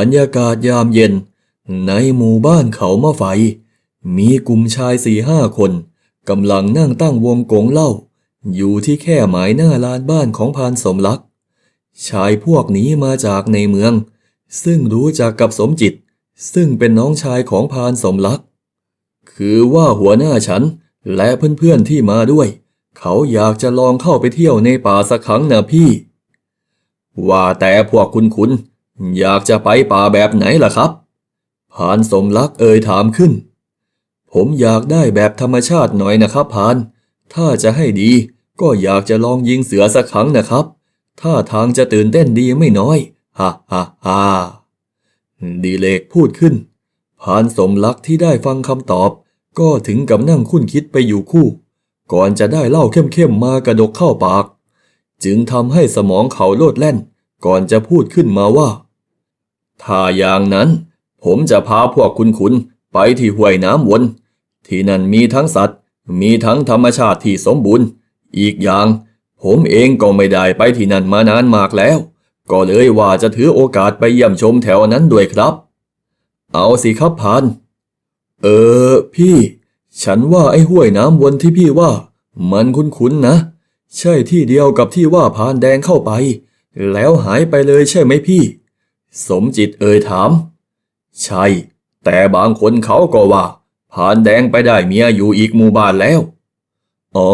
บรรยากาศยามเย็น ในหมู่บ้านเขามะไฟ มีกลุ่มชายสี่ห้าคนกำลังนั่งตั้งวงกงเล้าอยู่ที่แค่หมายหน้าลานบ้านของพานสมรัก ชายพวกนี้มาจากในเมือง ซึ่งรู้จักกับสมจิต ซึ่งเป็นน้องชายของพานสมรัก คือว่าหัวหน้าฉันและเพื่อนๆที่มาด้วย เขาอยากจะลองเข้าไปเที่ยวในป่าสักครั้งนะพี่ ว่าแต่พวกคุณคุณ อยากจะไปป่าแบบไหนล่ะครับพานสมรักเอ่ยถามขึ้น ผมอยากได้แบบธรรมชาติหน่อยนะครับพาน ถ้าจะให้ดีก็อยากจะลองยิงเสือสักครั้งนะครับ ถ้าทางจะตื่นเต้นดีไม่น้อย ฮ่าฮ่าฮ่าดีเลกพูดขึ้น พานสมรักที่ได้ฟังคำตอบ ก็ถึงกับนั่งคุ้นคิดไปอยู่คู่ ก่อนจะได้เล้าเข้มๆมากระดกเข้าปาก จึงทำให้สมองเขาโลดแล่น ก่อนจะพูดขึ้นมาว่า ถ้าอย่างนั้น ผมจะพาพวกคุณคุณไปที่ห้วยน้ำวน ที่นั่นมีทั้งสัตว์ มีทั้งธรรมชาติที่สมบูรณ์ อีกอย่าง ผมเองก็ไม่ได้ไปที่นั่นมานานมากแล้ว ก็เลยว่าจะถือโอกาสไปเยี่ยมชมแถวนั้นด้วยครับ เอาสิครับพานเออ พี่ ฉันว่าไอ้ห้วยน้ำวนที่พี่ว่า มันคุ้นๆนะ ใช่ที่เดียวกับที่ว่าพานแดงเข้าไป แล้วหายไปเลยใช่ไหมพี่ สมจิตเอ่ยถาม ใช่ แต่บางคนเขาก็ว่าพานแดงไปได้เมียอยู่อีกหมู่บ้านแล้ว อ๋อ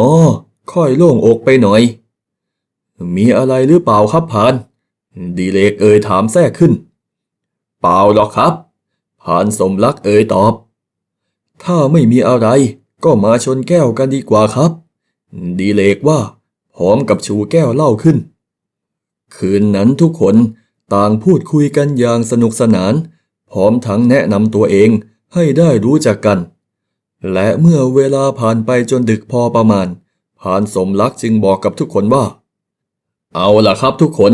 ค่อยโล่งอกไปหน่อย มีอะไรหรือเปล่าครับพาน ดีเลกเอ่ยถามแทรกขึ้น เปล่าหรอกครับพานสมรักเอ่ยตอบ ถ้าไม่มีอะไร ก็มาชนแก้วกันดีกว่าครับ ดีเลกว่าพร้อมกับชูแก้วเหล้าขึ้น คืนนั้นทุกคน ต่างพูดคุยกันอย่างสนุกสนาน พร้อมทั้งแนะนำตัวเองให้ได้รู้จักกัน และเมื่อเวลาผ่านไปจนดึกพอประมาณพานสมรักจึงบอกกับทุกคนว่า เอาล่ะครับทุกคน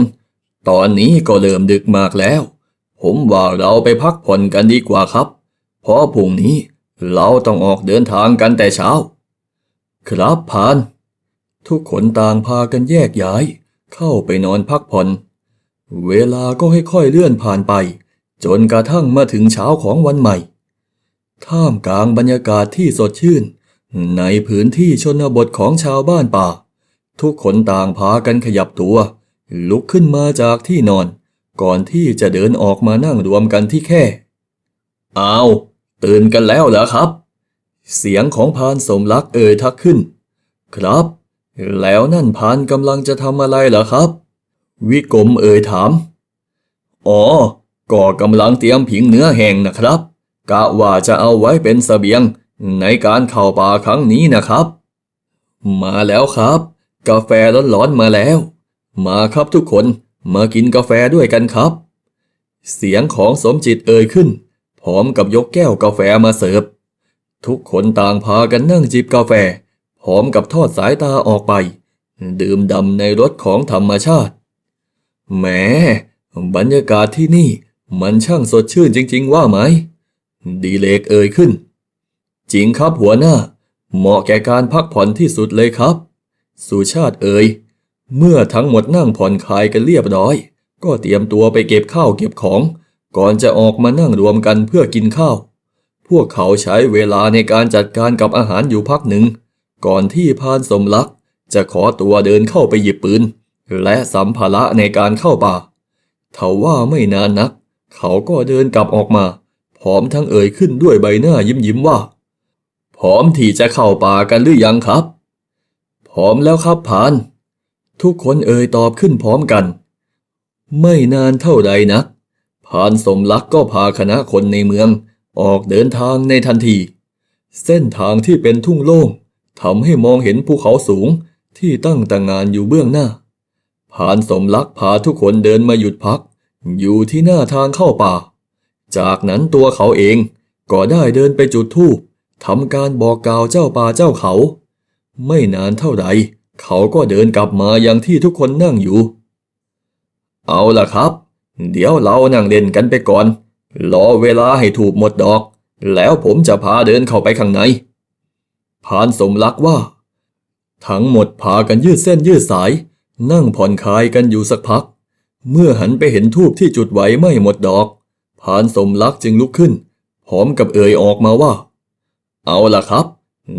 ตอนนี้ก็เริ่มดึกมากแล้ว ผมว่าเราไปพักผ่อนกันดีกว่าครับ เพราะพรุ่งนี้เราต้องออกเดินทางกันแต่เช้า ครับพาน ทุกคนต่างพากันแยกย้าย เข้าไปนอนพักผ่อน เวลาก็ค่อยๆเลื่อนผ่านไป จนกระทั่งมาถึงเช้าของวันใหม่ ท่ามกลางบรรยากาศที่สดชื่น ในพื้นที่ชนบทของชาวบ้านป่า ทุกคนต่างพากันขยับตัว ลุกขึ้นมาจากที่นอน ก่อนที่จะเดินออกมานั่งรวมกันที่แค่อ้าวตื่นกันแล้วเหรอครับ เสียงของพานสมรักเอ่ยทักขึ้น ครับ แล้วนั่นพานกำลังจะทำอะไรเหรอครับ วิกรมเอ่ยถาม อ๋อ ก็กำลังเตรียมผิงเนื้อแห้งนะครับ กะว่าจะเอาไว้เป็นเสบียงในการเข้าป่าครั้งนี้นะครับ มาแล้วครับ กาแฟร้อนๆมาแล้ว มาครับทุกคนมากินกาแฟด้วยกันครับ เสียงของสมจิตเอ่ยขึ้น พร้อมกับยกแก้วกาแฟมาเสิร์ฟ ทุกคนต่างพากันนั่งจิบกาแฟ พร้อมกับทอดสายตาออกไป ดื่มดำในรสของธรรมชาติ แหมบรรยากาศที่นี่มันช่างสดชื่นจริง ๆ ว่าไหม ดีเลกเอ่ยขึ้น จริงครับหัวหน้า เหมาะแก่การพักผ่อนที่สุดเลยครับ สุชาติเอ่ย เมื่อทั้งหมดนั่งผ่อนคลายกันเรียบร้อย ก็เตรียมตัวไปเก็บข้าวเก็บของ ก่อนจะออกมานั่งรวมกันเพื่อกินข้าว พวกเขาใช้เวลาในการจัดการกับอาหารอยู่พักหนึ่ง ก่อนที่พานสมรัก จะขอตัวเดินเข้าไปหยิบปืน และสัมภาระในการเข้าป่าทว่าไม่นานนัก เขาก็เดินกลับออกมา พร้อมทั้งเอ่ยขึ้นด้วยใบหน้ายิ้มยิ้มๆว่า พร้อมที่จะเข้าป่ากันหรือยังครับ พร้อมแล้วครับพาน ทุกคนเอ่ยตอบขึ้นพร้อมกัน ไม่นานเท่าใดนักพานสมรักก็พาคณะคนในเมือง ออกเดินทางในทันที เส้นทางที่เป็นทุ่งโล่งทำให้มองเห็นภูเขาสูงที่ตั้งตางานอยู่เบื้องหน้า พานสมรักพาทุกคนเดินมาหยุดพัก อยู่ที่หน้าทางเข้าป่า จากนั้นตัวเขาเองก็ได้เดินไปจุดธูปทำการบอกกล่าวเจ้าป่าเจ้าเขา ไม่นานเท่าใดเขาก็เดินกลับมาอยังที่ทุกคนนั่งอยู่ เอาล่ะครับ เดี๋ยวเรานั่งเล่นกันไปก่อน รอเวลาให้ถูกหมดดอก แล้วผมจะพาเดินเข้าไปข้างในพานสมรักว่า ทั้งหมดพากันยืดเส้นยืดสาย นั่งผ่อนคลายกันอยู่สักพัก เมื่อหันไปเห็นทูบที่จุดไว้ไม่หมดดอกพานสมรักจึงลุกขึ้น พร้อมกับเอ่ยออกมาว่า เอาล่ะครับ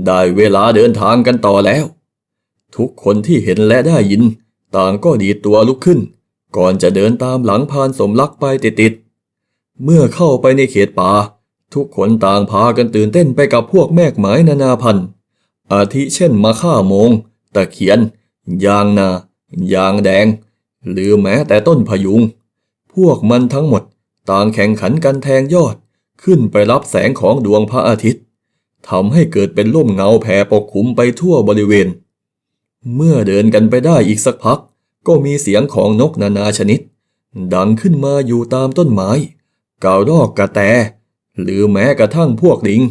ได้เวลาเดินทางกันต่อแล้ว ทุกคนที่เห็นและได้ยิน ต่างก็ดีตัวลุกขึ้น ก่อนจะเดินตามหลังพานสมรักไปติดๆเมื่อเข้าไปในเขตป่าทุกคนต่างพากันตื่นเต้นไปกับพวกแมกไม้นานาพันธุ์อาทิเช่นมะข่าโมง ตะเคียน ยางนา ยางแดง หรือแม้แต่ต้นพยุง พวกมันทั้งหมดต่างแข่งขันกันแทงยอด ขึ้นไปรับแสงของดวงพระอาทิตย์ทำให้เกิดเป็นร่มเงาแผ่ปกคลุมไปทั่วบริเวณ เมื่อเดินกันไปได้อีกสักพัก ก็มีเสียงของนกนานาชนิด ดังขึ้นมาอยู่ตามต้นไม้กาวดอกกระแต หรือแม้กระทั่งพวกลิง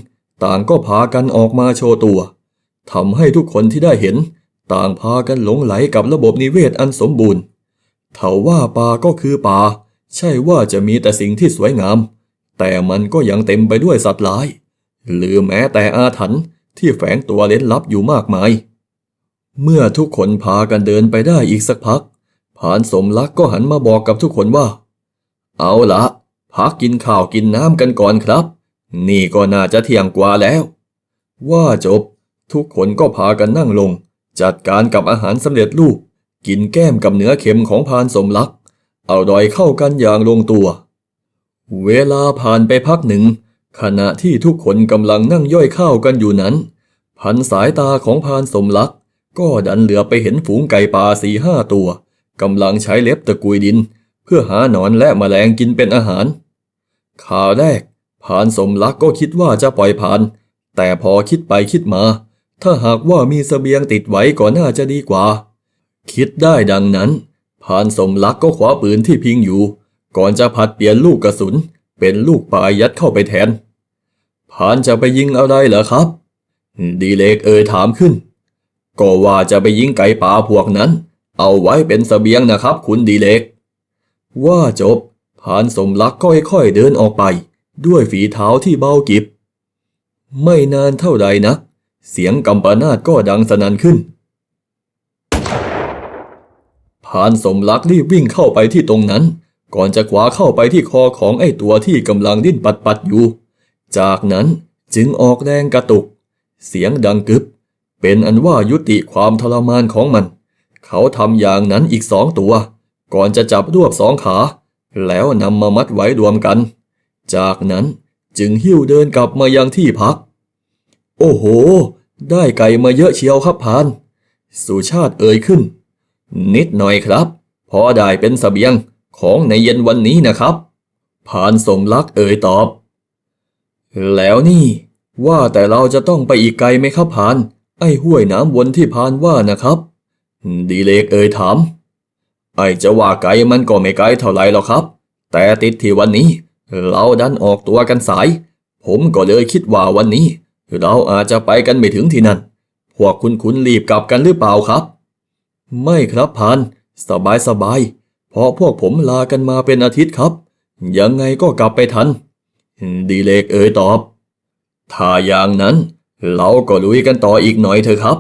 ต่างก็พากันออกมาโชว์ตัวทำให้ทุกคนที่ได้เห็น ต่างพากันหลงไหลกับระบบนิเวศอันสมบูรณ์เถาว่าป่าก็คือป่า ใช่ว่าจะมีแต่สิ่งที่สวยงาม แต่มันก็ยังเต็มไปด้วยสัตว์ร้าย หรือแม้แต่อาถรรพ์ที่แฝงตัวเล้นลับอยู่มากมาย เมื่อทุกคนพากันเดินไปได้อีกสักพักผานสมรักก็หันมาบอกกับทุกคนว่า เอาละพักกินข้าวกินน้ำกันก่อนครับ นี่ก็น่าจะเที่ยงกว่าแล้ว ว่าจบ ทุกคนก็พากันนั่งลง จัดการกับอาหารสำเร็จรูป กินแก้มกับเนื้อเค็มของพานสมรัก เอาดอยเข้ากันอย่างลงตัว เวลาผ่านไปพักหนึ่ง ขณะที่ทุกคนกำลังนั่งย่อยข้าวกันอยู่นั้น พันสายตาของพานสมรัก ก็ดันเหลือไปเห็นฝูงไก่ป่าสี่ห้าตัวกำลังใช้เล็บตะกุยดิน เพื่อหาหนอนและแมลงกินเป็นอาหาร ข่าวแรกพานสมรักก็คิดว่าจะปล่อยผ่าน แต่พอคิดไปคิดมา ถ้าหากว่ามีเสบียงติดไว้ก็น่าจะดีกว่า คิดได้ดังนั้นพานสมรักก็คว้าปืนที่พิงอยู่ ก่อนจะผัดเปลี่ยนลูกกระสุน เป็นลูกปลายยัดเข้าไปแทนพานจะไปยิงอะไรเหรอครับ ดีเลกเอ่ยถามขึ้น ก็ว่าจะไปยิงไก่ป่าพวกนั้น เอาไว้เป็นเสบียงนะครับ คุณดีเลก ว่าจบพานสมรักค่อยๆเดินออกไป ด้วยฝีเท้าที่เบากิบ ไม่นานเท่าใดนะ เสียงกำปนาตก็ดังสนั่นขึ้นพานสมรักรีบวิ่งเข้าไปที่ตรงนั้น ก่อนจะคว้าเข้าไปที่คอของไอ้ตัวที่กำลังดิ้นปัดปัดๆอยู่ จากนั้นจึงออกแรงกระตุก เสียงดังกึบ เป็นอันว่ายุติความทรมานของมัน เขาทำอย่างนั้นอีกสองตัว ก่อนจะจับรวบสองขา แล้วนำมามัดไว้รวมกัน จากนั้นจึงหิ้วเดินกลับมายังที่พัก โอ้โห ได้ไก่มาเยอะเชียวครับพาน สุชาติเอ่ยขึ้น นิดหน่อยครับ พอได้เป็นสเสบียงของในเย็นวันนี้นะครับพานสมรักเอ่ยตอบ แล้วนี่ ว่าแต่เราจะต้องไปอีกไกลไหมครับพาน ไอ้ห้วยน้ำวนที่พานว่านะครับ ดีเลกเอ่ยถาม ไอ้จะว่าไกลมันก็ไม่ไกลเท่าไหร่หรอกครับ แต่ติดที่วันนี้ เราดันออกตัวกันสาย ผมก็เลยคิดว่าวันนี้ เราอาจจะไปกันไม่ถึงที่นั่น พวกคุณคุณรีบกลับกันหรือเปล่าครับ ไม่ครับพานสบายสบาย เพราะพวกผมลากันมาเป็นอาทิตย์ครับ ยังไงก็กลับไปทัน ดีเลกเอ่ยตอบ ถ้าอย่างนั้น เราก็ลุยกันต่ออีกหน่อยเถอะครับ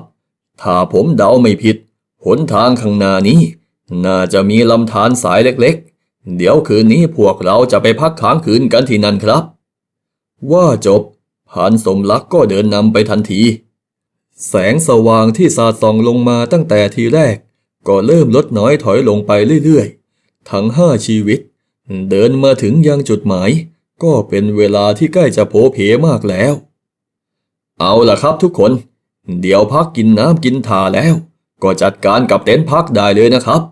ถ้าผมเดาไม่ผิด หนทางข้างหน้านี้ น่าจะมีลำธารสายเล็กๆ เดี๋ยวคืนนี้พวกเราจะไปพักค้างคืนกันที่นั่นครับ ว่าจบ ผานสมรักก็เดินนำไปทันที แสงสว่างที่สาดส่องลงมาตั้งแต่ทีแรก ก็เริ่มลดน้อยถอยลงไปเรื่อยๆ ทั้งห้าชีวิต เดินมาถึงยังจุดหมาย ก็เป็นเวลาที่ใกล้จะโผเพมากแล้ว เอาล่ะครับทุกคน เดี๋ยวพักกินน้ำกินถ่าแล้ว ก็จัดการกับเต็นท์พักได้เลยนะครับ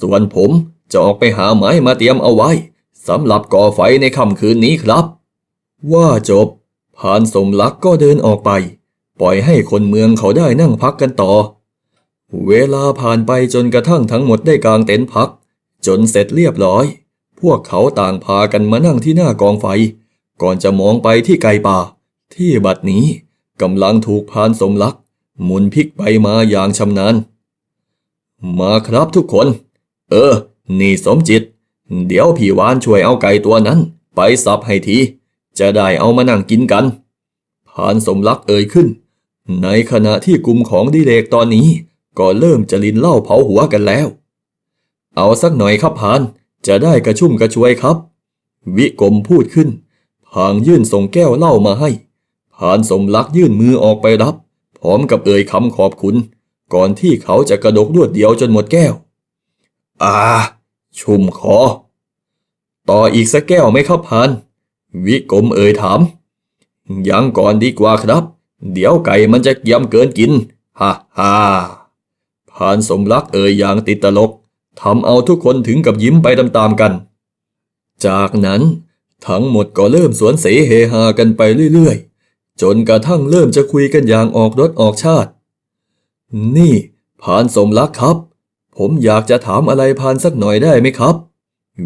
ส่วนผมจะออกไปหาไม้มาเตรียมเอาไว้สำหรับก่อไฟในค่ำคืนนี้ครับ ว่าจบ พานสมรักก็เดินออกไป ปล่อยให้คนเมืองเขาได้นั่งพักกันต่อ เวลาผ่านไปจนกระทั่งทั้งหมดได้กางเต็นท์พัก จนเสร็จเรียบร้อย พวกเขาต่างพากันมานั่งที่หน้ากองไฟ ก่อนจะมองไปที่ไก่ป่า ที่บัดนี้กำลังถูกพานสมรัก หมุนพลิกไปมาอย่างชำนาญ มาครับทุกคน เออ นี่สมจิต เดี๋ยวพี่วานช่วยเอาไก่ตัวนั้น ไปสับให้ที จะได้เอามานั่งกินกันพานสมรักเอ่ยขึ้น ในขณะที่กลุ่มของดีเลกตอนนี้ ก็เริ่มจะลินเหล้าเผาหัวกันแล้ว เอาสักหน่อยครับพานจะได้กระชุ่มกระชวยครับ วิกรมพูดขึ้น พางยื่นส่งแก้วเหล้ามาให้พานสมรักยื่นมือออกไปรับ พร้อมกับเอ่ยคำขอบคุณ ก่อนที่เขาจะกระดกรวดเดียวจนหมดแก้ว อ่า ชุ่มคอต่ออีกสักแก้วไหมครับพาน วิกรมเอ่ยถาม ยังก่อนดีกว่าครับ เดี๋ยวไก่มันจะเกียมเกินกิน ฮ่าฮ่าพานสมรักเอ่ยอย่างติดตลกทำเอาทุกคนถึงกับยิ้มไปตามๆกัน จากนั้นทั้งหมดก็เริ่มสวนเสเฮฮากันไปเรื่อยๆ จนกระทั่งเริ่มจะคุยกันอย่างออกรถออกชาติ นี่พานสมรักครับ ผมอยากจะถามอะไรพานสักหน่อยได้ไหมครับ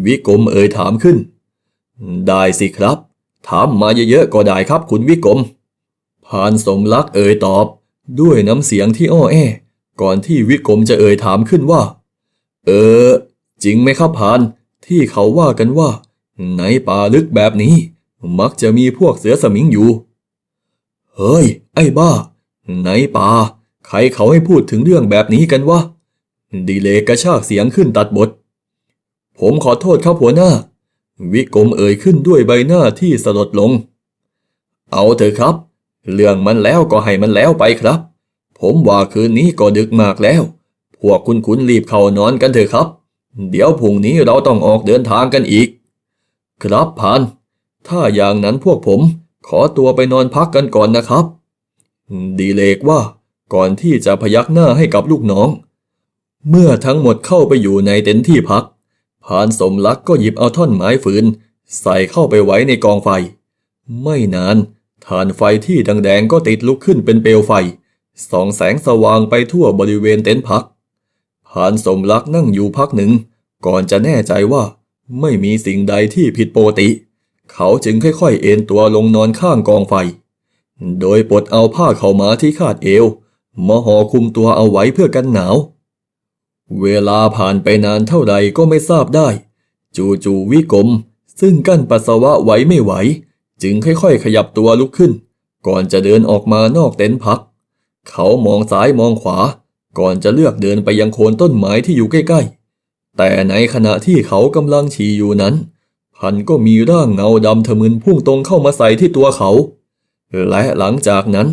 วิกรมเอ่ยถามขึ้น ได้สิครับถามมาเยอะๆก็ได้ครับคุณวิกรมพานสมรักเอ่ยตอบ ด้วยน้ำเสียงที่อ้อแอ ก่อนที่วิกรมจะเอ่ยถามขึ้นว่า เออ จริงไหมครับพาน ที่เขาว่ากันว่า ในป่าลึกแบบนี้ มักจะมีพวกเสือสมิงอยู่ เฮ้ย ไอ้บ้า ในป่า ใครเขาให้พูดถึงเรื่องแบบนี้กันวะดีเลกกระชากเสียงขึ้นตัดบท ผมขอโทษครับหัวหน้า วิกรมเอ่ยขึ้นด้วยใบหน้าที่สลดลง เอาเถอะครับ เรื่องมันแล้วก็ให้มันแล้วไปครับ ผมว่าคืนนี้ก็ดึกมากแล้ว พวกคุณคุณรีบเข้านอนกันเถอะครับ เดี๋ยวพรุ่งนี้เราต้องออกเดินทางกันอีก ครับพาน ถ้าอย่างนั้นพวกผมขอตัวไปนอนพักกันก่อนนะครับ ดีเลกว่าก่อนที่จะพยักหน้าให้กับลูกน้อง เมื่อทั้งหมดเข้าไปอยู่ในเต็นท์ที่พัก พานสมรักก็หยิบเอาท่อนไม้ฟืน ใส่เข้าไปไว้ในกองไฟ ไม่นานฐานไฟที่แดงๆก็ติดลุกขึ้นเป็นเปลวไฟส่องแสงสว่างไปทั่วบริเวณเต็นท์พักพานสมรักนั่งอยู่พักหนึ่ง ก่อนจะแน่ใจว่าไม่มีสิ่งใดที่ผิดปกติ เขาจึงค่อยๆเอนตัวลงนอนข้างกองไฟ โดยปลดเอาผ้าเข้ามาที่คาดเอวมาห่อคุมตัวเอาไว้เพื่อกันหนาว เวลาผ่านไปนานเท่าใดก็ไม่ทราบได้ จู่ๆวิกรมซึ่งกั้นปัสสาวะไว้ไม่ไหว จึงค่อยๆ ขยับตัวลุกขึ้น ก่อนจะเดินออกมานอกเต็นท์พัก เขามองซ้ายมองขวา ก่อนจะเลือกเดินไปยังโคนต้นไม้ที่อยู่ใกล้ๆ แต่ในขณะที่เขากำลังฉี่อยู่นั้น พันก็มีร่างเงาดำทะมึนพุ่งตรงเข้ามาใส่ที่ตัวเขา และหลังจากนั้น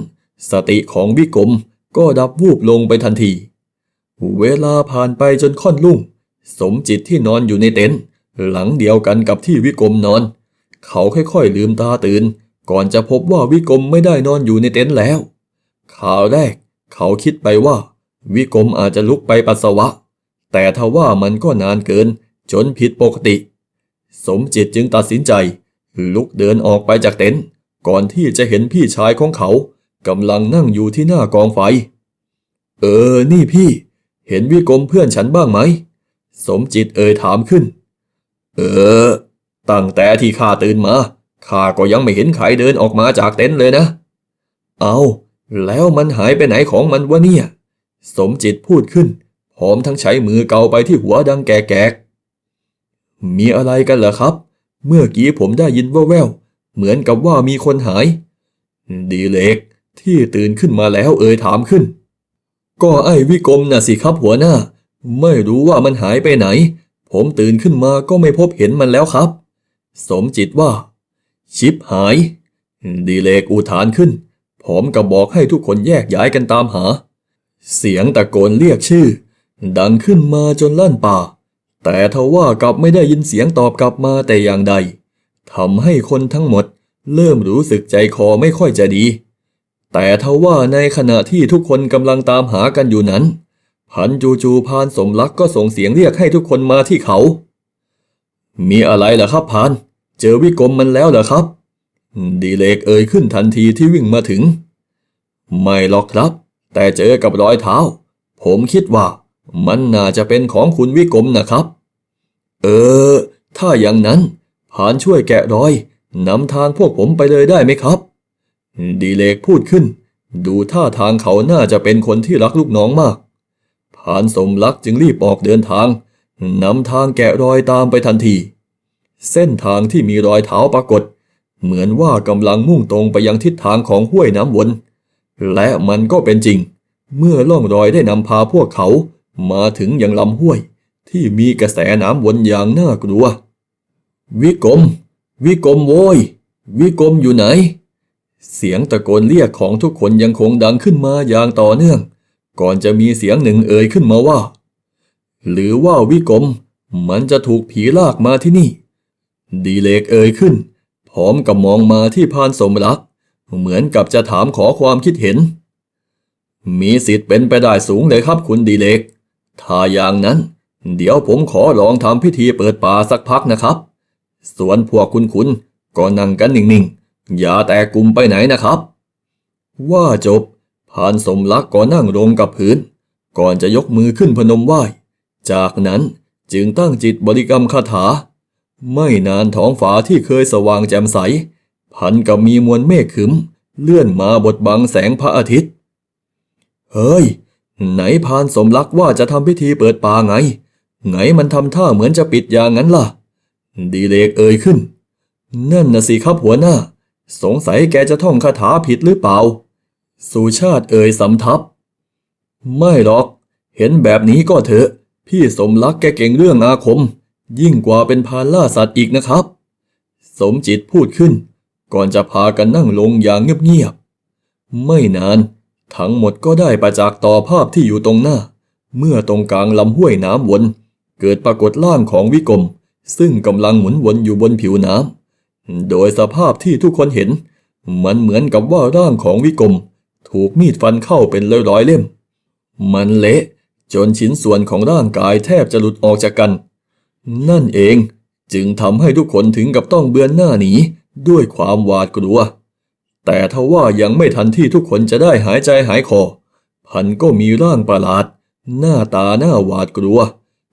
สติของวิกรมก็ดับวูบลงไปทันที เวลาผ่านไปจนค่อนลุ่ง สมจิตที่นอนอยู่ในเต็นท์หลังเดียวกันกับที่วิกรมนอน เขาค่อยๆลืมตาตื่น ก่อนจะพบว่าวิกรมไม่ได้นอนอยู่ในเต็นท์แล้วข่าวแรก เขาคิดไปว่า วิกรมอาจจะลุกไปปัสสาวะ แต่ทว่ามันก็นานเกิน จนผิดปกติ สมจิตจึงตัดสินใจ ลุกเดินออกไปจากเต็นท์ก่อนที่จะเห็นพี่ชายของเขากำลังนั่งอยู่ที่หน้ากองไฟ เออ นี่พี่ เห็นวิกรมเพื่อนฉันบ้างไหม สมจิตเอ่ยถามขึ้น เออ ตั้งแต่ที่ข้าตื่นมา ข้าก็ยังไม่เห็นใครเดินออกมาจากเต็นท์เลยนะ เอาแล้วมันหายไปไหนของมันวะเนี่ย สมจิตพูดขึ้น พร้อมทั้งใช้มือเกาไปที่หัวดังแก่ ๆ มีอะไรกันเหรอครับ เมื่อกี้ผมได้ยินว่าวๆเหมือนกับว่ามีคนหาย ดีเล็กที่ตื่นขึ้นมาแล้วเอ่ยถามขึ้น ก็ไอ้วิกรมน่ะสิครับหัวหน้า ไม่รู้ว่ามันหายไปไหน ผมตื่นขึ้นมาก็ไม่พบเห็นมันแล้วครับ สมจิตว่า ชิปหาย ดีเลกอุทานขึ้นพร้อมกับบอกให้ทุกคนแยกย้ายกันตามหา เสียงตะโกนเรียกชื่อ ดังขึ้นมาจนลั่นป่า แต่ทว่ากลับไม่ได้ยินเสียงตอบกลับมาแต่อย่างใดทำให้คนทั้งหมด เริ่มรู้สึกใจคอไม่ค่อยจะดี แต่ทว่าในขณะที่ทุกคนกำลังตามหากันอยู่นั้น พันจูจูพานสมรักก็ส่งเสียงเรียกให้ทุกคนมาที่เขา มีอะไรเหรอครับพาน เจอวิกรมมันแล้วเหรอครับ ดีเลกเอ่ยขึ้นทันทีที่วิ่งมาถึง ไม่หรอกครับ แต่เจอกับรอยเท้า ผมคิดว่า มันน่าจะเป็นของคุณวิกรมนะครับ เออ ถ้าอย่างนั้นพานช่วยแกะรอยนำทางพวกผมไปเลยได้ไหมครับ ดีเลกพูดขึ้น ดูท่าทางเขาน่าจะเป็นคนที่รักลูกน้องมากพานสมรักจึงรีบออกเดินทางนำทางแกะรอยตามไปทันที เส้นทางที่มีรอยเท้าปรากฏ เหมือนว่ากำลังมุ่งตรงไปยังทิศทางของห้วยน้ำวน และมันก็เป็นจริง เมื่อล่องรอยได้นำพาพวกเขามาถึงยังลำห้วย ที่มีกระแสน้ำวนอย่างน่ากลัว วิกรมวิกรมโวย วิกรมอยู่ไหน เสียงตะโกนเรียกของทุกคนยังคงดังขึ้นมาอย่างต่อเนื่อง ก่อนจะมีเสียงหนึ่งเอ่ยขึ้นมาว่า หรือว่าวิกรมมันจะถูกผีลากมาที่นี่ ดีเลกเอ่ยขึ้น พร้อมกับมองมาที่พานสมรัก เหมือนกับจะถามขอความคิดเห็น มีสิทธิ์เป็นไปได้สูงเลยครับคุณดีเลก ถ้าอย่างนั้น เดี๋ยวผมขอลองทำพิธีเปิดป่าสักพักนะครับ ส่วนพวกคุณคุณก็นั่งกันนิ่งๆ อย่าแตกกลุ่มไปไหนนะครับ ว่าจบพานสมรักก็นั่งลงกับพื้น ก่อนจะยกมือขึ้นพนมไหว้ จากนั้นจึงตั้งจิตบริกรรมคาถา ไม่นานท้องฟ้าที่เคยสว่างแจ่มใส พันกับมีมวลเมฆขึ้ม เลื่อนมาบดบังแสงพระอาทิตย์ เฮ้ย ไหนพานสมรักว่าจะทำพิธีเปิดป่าไง ไงมันทำท่าเหมือนจะปิดอย่างนั้นล่ะ ดีเลกเอ่ยขึ้น นั่นนะสิครับหัวหน้า สงสัยแกจะท่องคาถาผิดหรือเปล่า สุชาติเอ่ยสำทับ ไม่หรอก เห็นแบบนี้ก็เถอะ พี่สมรักแกเก่งเรื่องอาคม ยิ่งกว่าเป็นพานล่าสัตว์อีกนะครับ สมจิตพูดขึ้น ก่อนจะพากันนั่งลงอย่างเงียบๆ ไม่นาน ทั้งหมดก็ได้ประจักษ์ต่อภาพที่อยู่ตรงหน้า เมื่อตรงกลางลำห้วยน้ำวน เกิดปรากฏร่างของวิกรมซึ่งกำลังหมุนวนอยู่บนผิวน้ำ โดยสภาพที่ทุกคนเห็น มันเหมือนกับว่าร่างของวิกรมถูกมีดฟันเข้าเป็นร้อยๆเล่ม มันเละจนชิ้นส่วนของร่างกายแทบจะหลุดออกจากกัน นั่นเองจึงทำให้ทุกคนถึงกับต้องเบือนหน้าหนีด้วยความหวาดกลัว แต่ทว่ายังไม่ทันที่ทุกคนจะได้หายใจหายคอ พันก็มีร่างประหลาด หน้าตาหน้าหวาดกลัว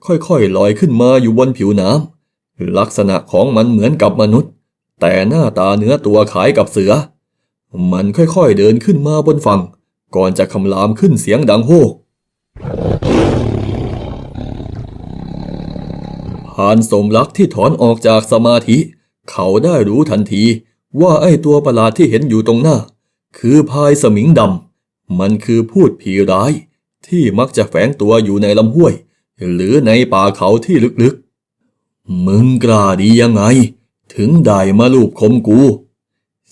ค่อยๆลอยขึ้นมาอยู่บนผิวน้ำลักษณะของมันเหมือนกับมนุษย์ แต่หน้าตาเนื้อตัวคล้ายกับเสือ มันค่อยๆเดินขึ้นมาบนฝั่ง ก่อนจะคำรามขึ้นเสียงดังโฮกผ่านสมรักที่ถอนออกจากสมาธิ เขาได้รู้ทันทีว่าไอ้ตัวประหลาดที่เห็นอยู่ตรงหน้า คือพายสมิงดำ มันคือพูดผีร้าย ที่มักจะแฝงตัวอยู่ในลำห้วย หรือในป่าเขาที่ลึกๆ มึงกล้าดียังไง ถึงได้มาลูบคมกู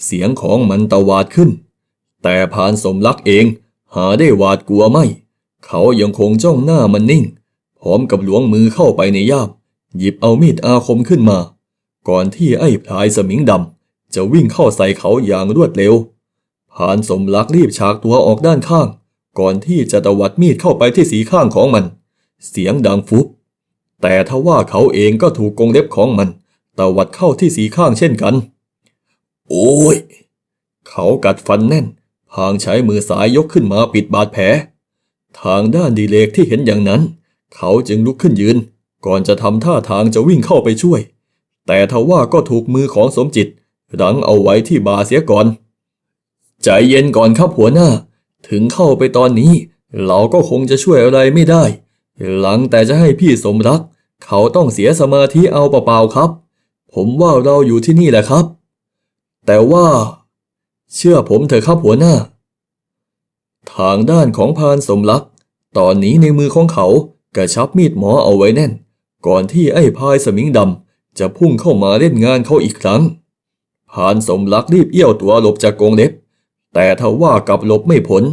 เสียงของมันตวาดขึ้น แต่พานสมรักเองหาได้หวาดกลัวไม่ เขายังคงจ้องหน้ามันนิ่ง พร้อมกับหลวงมือเข้าไปในย่าม หยิบเอามีดอาคมขึ้นมา ก่อนที่ไอ้พลายสมิงดำจะวิ่งเข้าใส่เขาอย่างรวดเร็วพานสมรักรีบฉากตัวออกด้านข้าง ก่อนที่จะตวัดมีดเข้าไปที่สีข้างของมัน เสียงดังฟุบแต่ทว่าเขาเองก็ถูกกงเล็บของมัน ตวัดเข้าที่สีข้างเช่นกัน โอ้ย เขากัดฟันแน่น พางใช้มือซ้ายยกขึ้นมาปิดบาดแผล ทางด้านดีเลกที่เห็นอย่างนั้น เขาจึงลุกขึ้นยืน ก่อนจะทำท่าทางจะวิ่งเข้าไปช่วย แต่ทว่าก็ถูกมือของสมจิตรั้งเอาไว้ที่บาเสียก่อน ใจเย็นก่อนครับหัวหน้า ถึงเข้าไปตอนนี้ เราก็คงจะช่วยอะไรไม่ได้ หลังแต่จะให้พี่สมรัก เขาต้องเสียสมาธิเอาเปล่าๆครับ ผมว่าเราอยู่ที่นี่แหละครับ แต่ว่า เชื่อผมเถอะครับหัวหน้า ทางด้านของพานสมรัก ตอนนี้ในมือของเขากระชับมีดหมอเอาไว้แน่น ก่อนที่ไอ้พายสมิงดำจะพุ่งเข้ามาเล่นงานเขาอีกครั้งพานสมรักรีบเอี้ยวตัวหลบจากกรงเล็บ แต่ทว่ากลับหลบไม่พ้น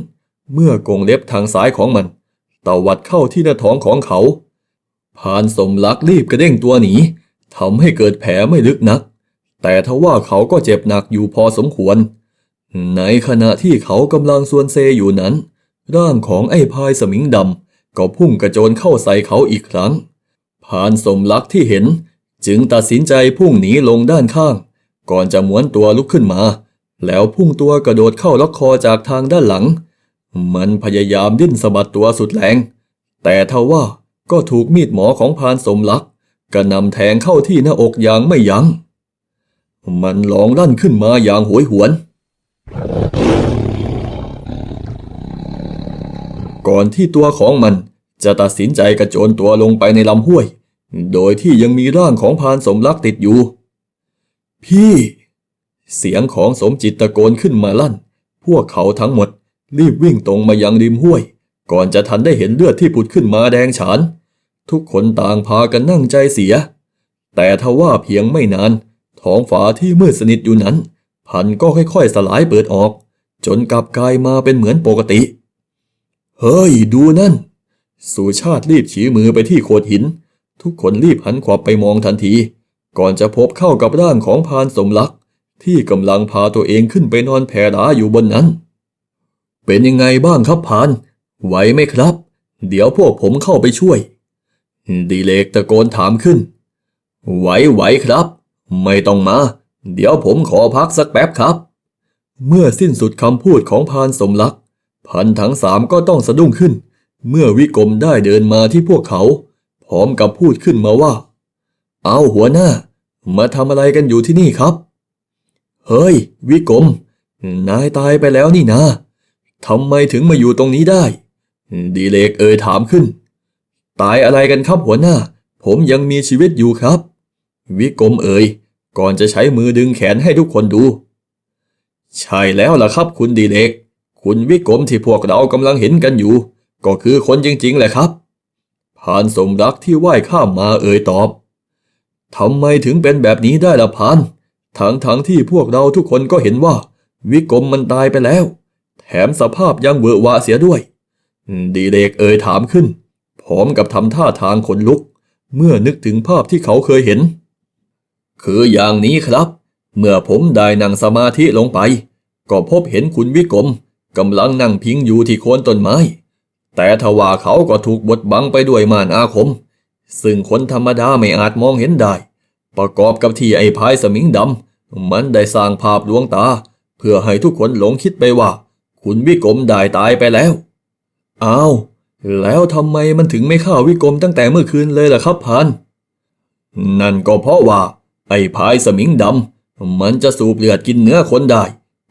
เมื่อกรงเล็บทางซ้ายของมันตวัดเข้าที่หน้าท้องของเขาพานสมรักรีบกระเด้งตัวหนี ทำให้เกิดแผลไม่ลึกนัก แต่ทว่าเขาก็เจ็บหนักอยู่พอสมควร ในขณะที่เขากำลังส่วนเซอยู่นั้น ร่างของไอ้พายสมิงดำก็พุ่งกระโจนเข้าใส่เขาอีกครั้งพานสมรักษ์ที่เห็น จึงตัดสินใจพุ่งหนีลงด้านข้าง ก่อนจะม้วนตัวลุกขึ้นมา แล้วพุ่งตัวกระโดดเข้าล็อกคอจากทางด้านหลัง มันพยายามดิ้นสะบัดตัวสุดแรง แต่ทว่าก็ถูกมีดหมอของพานสมรักษ กระนำแทงเข้าที่หน้าอกอย่างไม่ยัง้ง มันร้องลั่นขึ้นมาอย่างโหยหวน ก่อนที่ตัวของมันจะตัดสินใจกระโจนตัวลงไปในลำห้วย โดยที่ยังมีร่างของพานสมรักติดอยู่ พี่ เสียงของสมจิตตะโกนขึ้นมาลั่น พวกเขาทั้งหมดรีบวิ่งตรงมายังริมห้วย ก่อนจะทันได้เห็นเลือดที่ผุดขึ้นมาแดงฉาน ทุกคนต่างพากันนั่งใจเสีย แต่ทว่าเพียงไม่นาน ท้องฟ้าที่มืดสนิทอยู่นั้น พันก็ค่อยๆสลายเปิดออก จนกลับกลายมาเป็นเหมือนปกติ เฮ้ย ดูนั่น สุชาติรีบชี้มือไปที่โขดหิน ทุกคนรีบหันขวับไปมองทันที ก่อนจะพบเข้ากับร่างของพานสมรักที่กำลังพาตัวเองขึ้นไปนอนแผ่ราอยู่บนนั้น เป็นยังไงบ้างครับพาน ไหวไหมครับ เดี๋ยวพวกผมเข้าไปช่วย ดีเลกตะโกนถามขึ้น ไหวไหวครับ ไม่ต้องมา เดี๋ยวผมขอพักสักแป๊บครับ เมื่อสิ้นสุดคำพูดของพานสมรัก พันทั้งสามก็ต้องสะดุ้งขึ้น เมื่อวิกรมได้เดินมาที่พวกเขา พร้อมกับพูดขึ้นมาว่า เอาหัวหน้า มาทำอะไรกันอยู่ที่นี่ครับ เฮ้ย วิกรมนายตายไปแล้วนี่นะทำไมถึงมาอยู่ตรงนี้ได้ ดีเลกเอ่ยถามขึ้น ตายอะไรกันครับหัวหน้า ผมยังมีชีวิตอยู่ครับ วิกรมเอ่ย ก่อนจะใช้มือดึงแขนให้ทุกคนดู ใช่แล้วล่ะครับคุณดีเล็ก คุณวิกรมที่พวกเรากำลังเห็นกันอยู่ ก็คือคนจริงๆแหละครับพานสมรักที่ว่ายข้ามมาเอ่ยตอบทำไมถึงเป็นแบบนี้ได้ล่ะพานทั้งทั้งๆที่พวกเราทุกคนก็เห็นว่า วิกรมมันตายไปแล้ว แถมสภาพยังเวอะวะเสียด้วย ดีเลกเอ่ยถามขึ้น พร้อมกับทำท่าทางขนลุก เมื่อนึกถึงภาพที่เขาเคยเห็น คืออย่างนี้ครับ เมื่อผมได้นั่งสมาธิลงไป ก็พบเห็นคุณวิกรมกำลังนั่งพิงอยู่ที่โคนต้นไม้ แต่ทว่าเขาก็ถูกบดบังไปด้วยม่านอาคม ซึ่งคนธรรมดาไม่อาจมองเห็นได้ ประกอบกับที่ไอ้พายสมิงดำมันได้สร้างภาพลวงตา เพื่อให้ทุกคนหลงคิดไปว่า คุณวิกรมได้ตายไปแล้ว อ้าว แล้วทำไมมันถึงไม่ฆ่าวิกรมตั้งแต่เมื่อคืนเลยล่ะครับพาน นั่นก็เพราะว่า ไอ้พายสมิงดำมันจะสูบเลือดกินเนื้อคนได้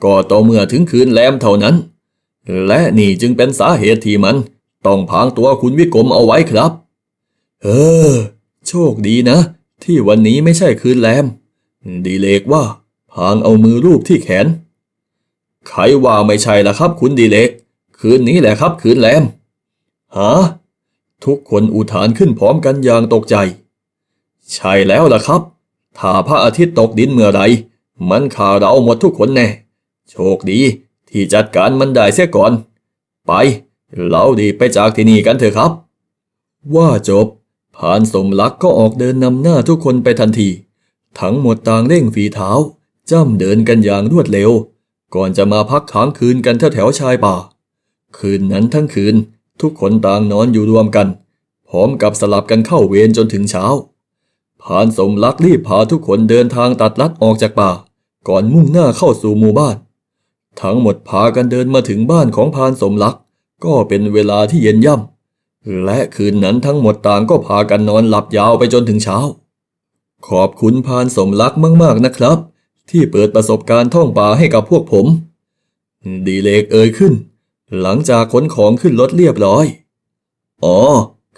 ก็ต่อเมื่อถึงคืนแลมเท่านั้น และนี่จึงเป็นสาเหตุที่มัน ต้องพางตัวคุณวิกรมเอาไว้ครับ เออ โชคดีนะ ที่วันนี้ไม่ใช่คืนแลม ดีเลกว่าพางเอามือรูปที่แขน ใครว่าไม่ใช่ล่ะครับ คุณดีเลก คืนนี้แหละครับคืนแลม ฮะทุกคนอุทานขึ้นพร้อมกันอย่างตกใจ ใช่แล้วล่ะครับ ถ้าพระอาทิตย์ตกดินเมื่อไรมันข่าเราหมดทุกคนแน่ โชคดีที่จัดการมันได้เสียก่อน ไป เราดีไปจากที่นี่กันเถอะครับ ว่าจบผ่านสมลักก็ออกเดินนำหน้าทุกคนไปทันที ทั้งหมดต่างเร่งฝีเท้าจ้ำเดินกันอย่างรวดเร็ว ก่อนจะมาพักค้างคืนกันแถวแถวชายป่า คืนนั้นทั้งคืน ทุกคนต่างนอนอยู่รวมกัน พร้อมกับสลับกันเข้าเวรจนถึงเช้าผ่านสมลักรีบพาทุกคนเดินทางตัดลัดออกจากป่า ก่อนมุ่งหน้าเข้าสู่หมู่บ้าน ทั้งหมดพากันเดินมาถึงบ้านของพานสมลัก ก็เป็นเวลาที่เย็นย่ำและคืนนั้นทั้งหมดต่างก็พากันนอนหลับยาวไปจนถึงเช้า ขอบคุณพานสมรักมากๆนะครับ ที่เปิดประสบการณ์ท่องป่าให้กับพวกผม ดีเลกเอ่ยขึ้น หลังจากขนของขึ้นรถเรียบร้อย อ๋อ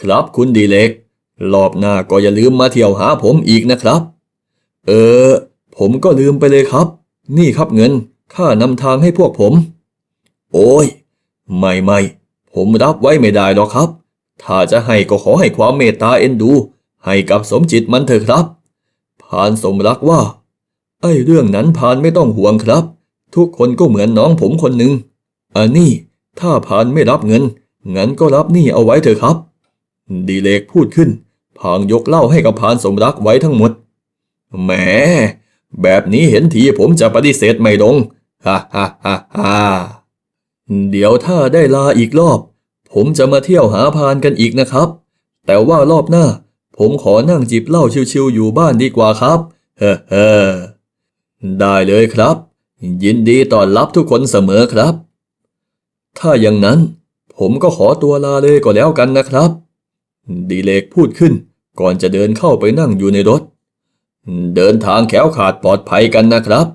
ครับคุณดีเล็ก รอบหน้าก็อย่าลืมมาเที่ยวหาผมอีกนะครับ เออ ผมก็ลืมไปเลยครับ นี่ครับเงิน ค่านำทางให้พวกผม โอ้ย ไม่ไม่ผมรับไว้ไม่ได้หรอกครับ ถ้าจะให้ก็ขอให้ความเมตตาเอ็นดู ให้กับสมจิตมันเถอะครับพานสมรักว่า ไอ้เรื่องนั้นพานไม่ต้องห่วงครับ ทุกคนก็เหมือนน้องผมคนหนึ่งอันนี้ ถ้าพานไม่รับเงิน งั้นก็รับหนี้เอาไว้เถอะครับ ดีเลกพูดขึ้น พางยกเหล้าให้กับพานสมรักไว้ทั้งหมด แหม แบบนี้เห็นทีผมจะปฏิเสธไม่ลง ฮ่าฮ่าฮ่าฮ่าเดี๋ยวถ้าได้ลาอีกรอบ ผมจะมาเที่ยวหาพานกันอีกนะครับ แต่ว่ารอบหน้า ผมขอนั่งจิบเหล้าชิวๆอยู่บ้านดีกว่าครับ เฮ้เฮ้ได้เลยครับ ยินดีต้อนรับทุกคนเสมอครับ ถ้าอย่างนั้น ผมก็ขอตัวลาเลยก็แล้วกันนะครับ ดีเลกพูดขึ้น ก่อนจะเดินเข้าไปนั่งอยู่ในรถ เดินทางแขวขาดปลอดภัยกันนะครับ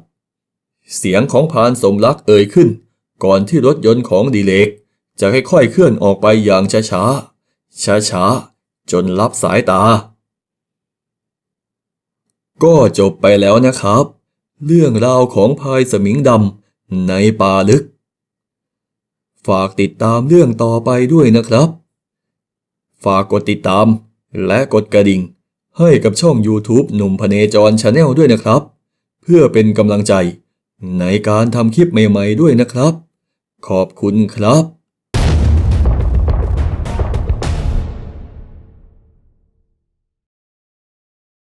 เสียงของพานสมรักเอ่ยขึ้น ก่อนที่รถยนต์ของดีเลก จะค่อยๆเคลื่อนออกไปอย่างช้าๆช้าๆจนลับสายตา ก็จบไปแล้วนะครับ เรื่องราวของพายสมิงดำในป่าลึก ฝากติดตามเรื่องต่อไปด้วยนะครับ ฝากกดติดตาม และกดกระดิ่ง ให้กับช่อง YouTube หนุ่มพเนจรชาแนลด้วยนะครับ เพื่อเป็นกำลังใจในการทำคลิปใหม่ๆด้วยนะครับ ขอบคุณครับ